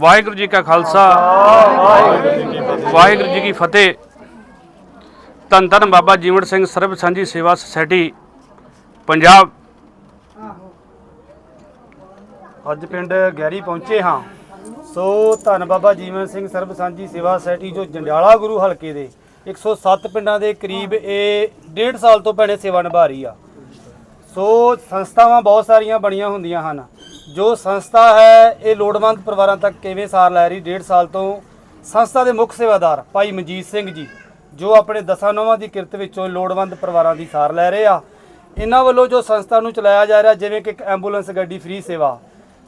ਵਾਹਿਗੁਰੂ ਜੀ ਕਾ ਖਾਲਸਾ। ਵਾਹਿਗੁਰੂ ਜੀ ਕੀ ਫਤਿਹ। ਧੰਨ ਧੰਨ ਬਾਬਾ ਜੀਵਨ ਸਿੰਘ ਸਰਬ ਸਾਂਝੀ ਸੇਵਾ ਸੁਸਾਇਟੀ, ਪੰਜਾਬ। ਅੱਜ ਪਿੰਡ ਗਹਿਰੀ ਪਹੁੰਚੇ ਹਾਂ। ਸੋ ਧੰਨ ਬਾਬਾ ਜੀਵਨ ਸਿੰਘ ਸਰਬ ਸਾਂਝੀ ਸੇਵਾ ਸੁਸਾਇਟੀ ਜੋ ਜੰਡਿਆਲਾ ਗੁਰੂ ਹਲਕੇ ਦੇ 107 ਪਿੰਡਾਂ ਦੇ ਕਰੀਬ ਇਹ ਡੇਢ ਸਾਲ ਤੋਂ ਭੈਣੇ ਸੇਵਾ ਨਿਭਾ ਰਹੀ ਆ। ਸੋ ਸੰਸਥਾਵਾਂ ਬਹੁਤ ਸਾਰੀਆਂ ਬਣੀਆਂ ਹੁੰਦੀਆਂ ਹਨ। ਜੋ ਸੰਸਥਾ ਹੈ, ਇਹ ਲੋੜਵੰਦ ਪਰਿਵਾਰਾਂ ਤੱਕ ਕਿਵੇਂ ਸਾਰ ਲੈ ਰਹੀ? ਡੇਢ ਸਾਲ ਤੋਂ ਸੰਸਥਾ ਦੇ ਮੁੱਖ ਸੇਵਾਦਾਰ ਭਾਈ ਮਨਜੀਤ ਸਿੰਘ ਜੀ, ਜੋ ਆਪਣੇ ਦਸਾਂ ਨੌਵਾਂ ਦੀ ਕਿਰਤ ਵਿੱਚੋਂ ਲੋੜਵੰਦ ਪਰਿਵਾਰਾਂ ਦੀ ਸਾਰ ਲੈ ਰਹੇ ਆ। ਇਹਨਾਂ ਵੱਲੋਂ ਜੋ ਸੰਸਥਾ ਨੂੰ ਚਲਾਇਆ ਜਾ ਰਿਹਾ, ਜਿਵੇਂ ਕਿ ਇੱਕ ਐਂਬੂਲੈਂਸ ਗੱਡੀ, ਫ੍ਰੀ ਸੇਵਾ,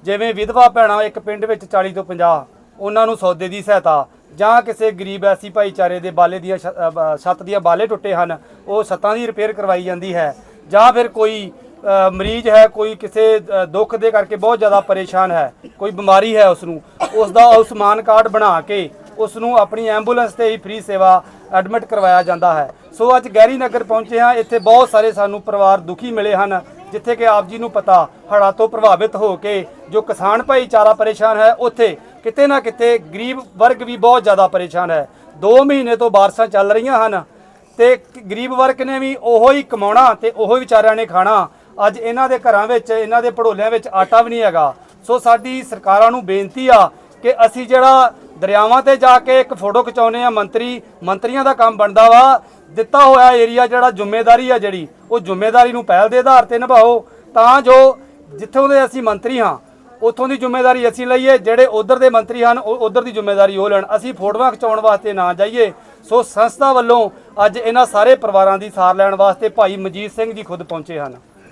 ਜਿਵੇਂ ਵਿਧਵਾ ਭੈਣਾਂ ਇੱਕ ਪਿੰਡ ਵਿੱਚ 40 ਤੋਂ 50 ਉਹਨਾਂ ਨੂੰ ਸੌਦੇ ਦੀ ਸਹਾਇਤਾ, ਜਾਂ ਕਿਸੇ ਗਰੀਬ ਐਸੀ ਭਾਈਚਾਰੇ ਦੇ ਬਾਲੇ ਦੀਆਂ ਛੱਤ ਦੀਆਂ ਬਾਲੇ ਟੁੱਟੇ ਹਨ, ਉਹ ਛੱਤਾਂ ਦੀ ਰਿਪੇਅਰ ਕਰਵਾਈ ਜਾਂਦੀ ਹੈ, ਜਾਂ ਫਿਰ ਕੋਈ ਮਰੀਜ਼ ਹੈ, ਕੋਈ ਕਿਸੇ ਦੁੱਖ ਦੇ ਕਰਕੇ ਬਹੁਤ ਜ਼ਿਆਦਾ ਪਰੇਸ਼ਾਨ ਹੈ, ਕੋਈ ਬਿਮਾਰੀ ਹੈ ਉਸ ਨੂੰ ਉਸ ਦਾ ਆਯੁਸ਼ਮਾਨ ਕਾਰਡ ਬਣਾ ਕੇ ਉਸ ਨੂੰ ਆਪਣੀ ਐਂਬੂਲੈਂਸ ਤੇ ਹੀ ਫ੍ਰੀ ਸੇਵਾ ਐਡਮਿਟ ਕਰਵਾਇਆ ਜਾਂਦਾ ਹੈ। ਸੋ ਅੱਜ ਗੈਰੀ ਨਗਰ ਪਹੁੰਚੇ ਹਾਂ, ਇੱਥੇ ਬਹੁਤ ਸਾਰੇ ਸਾਨੂੰ ਪਰਿਵਾਰ ਦੁਖੀ ਮਿਲੇ ਹਨ, ਜਿੱਥੇ ਕਿ ਆਪ ਜੀ ਨੂੰ ਪਤਾ, ਹੜ੍ਹਾਂ ਤੋਂ ਪ੍ਰਭਾਵਿਤ ਹੋ ਕੇ ਜੋ ਕਿਸਾਨ ਭਾਈਚਾਰਾ ਪਰੇਸ਼ਾਨ ਹੈ, ਉੱਥੇ ਕਿਤੇ ਨਾ ਕਿਤੇ ਗਰੀਬ ਵਰਗ ਵੀ ਬਹੁਤ ਜ਼ਿਆਦਾ ਪਰੇਸ਼ਾਨ ਹੈ। 2 ਮਹੀਨੇ ਤੋਂ ਬਾਰਿਸ਼ਾਂ ਚੱਲ ਰਹੀਆਂ ਹਨ ਤੇ ਗਰੀਬ ਵਰਗ ਨੇ ਵੀ ਉਹੋ ਹੀ ਕਮਾਉਣਾ ਤੇ ਉਹੋ ਹੀ ਵਿਚਾਰਿਆਂ ਨੇ ਖਾਣਾ ਅੱਜ ਇਹਨਾਂ ਦੇ ਘਰਾਂ ਵਿੱਚ, ਇਹਨਾਂ ਦੇ ਪੜੋਲਿਆਂ ਵਿੱਚ ਆਟਾ ਵੀ ਨਹੀਂ ਹੈਗਾ। ਸੋ ਸਾਡੀ ਸਰਕਾਰਾਂ ਨੂੰ ਬੇਨਤੀ ਆ ਕਿ ਅਸੀਂ ਜਿਹੜਾ ਦਰਿਆਵਾਂ ਤੇ ਜਾ ਕੇ ਇੱਕ ਫੋਟੋ ਖਿਚਾਉਨੇ ਆ ਮੰਤਰੀ, ਮੰਤਰੀਆਂ ਦਾ ਕੰਮ ਬਣਦਾ ਵਾ। ਦਿੱਤਾ ਹੋਇਆ ਏਰੀਆ ਜਿਹੜਾ ਜ਼ਿੰਮੇਵਾਰੀ ਆ ਜਿਹੜੀ, ਉਹ ਜ਼ਿੰਮੇਵਾਰੀ ਨੂੰ ਪਹਿਲ ਦੇ ਆਧਾਰ ਤੇ ਨਿਭਾਓ। ਤਾਂ ਜੋ ਜਿੱਥੋਂ ਦੇ ਅਸੀਂ ਮੰਤਰੀ ਹਾਂ, ਉੱਥੋਂ ਦੀ ਜ਼ਿੰਮੇਵਾਰੀ ਅਸੀਂ ਲਈਏ, ਜਿਹੜੇ ਉਧਰ ਦੇ ਮੰਤਰੀ ਹਨ, ਉਹ ਉਧਰ ਦੀ ਜ਼ਿੰਮੇਵਾਰੀ ਉਹ ਲੈਣ। ਅਸੀਂ ਫੋਟੋਆਂ ਖਿਚਾਉਣ ਵਾਸਤੇ ਨਾ ਜਾਈਏ। ਸੋ ਸੰਸਥਾ ਵੱਲੋਂ ਅੱਜ ਇਹਨਾਂ ਸਾਰੇ ਪਰਿਵਾਰਾਂ ਦੀ ਸਾਰ ਲੈਣ ਵਾਸਤੇ ਭਾਈ ਮਜੀਦ ਸਿੰਘ ਜੀ ਖੁਦ ਪਹੁੰਚੇ ਹਨ।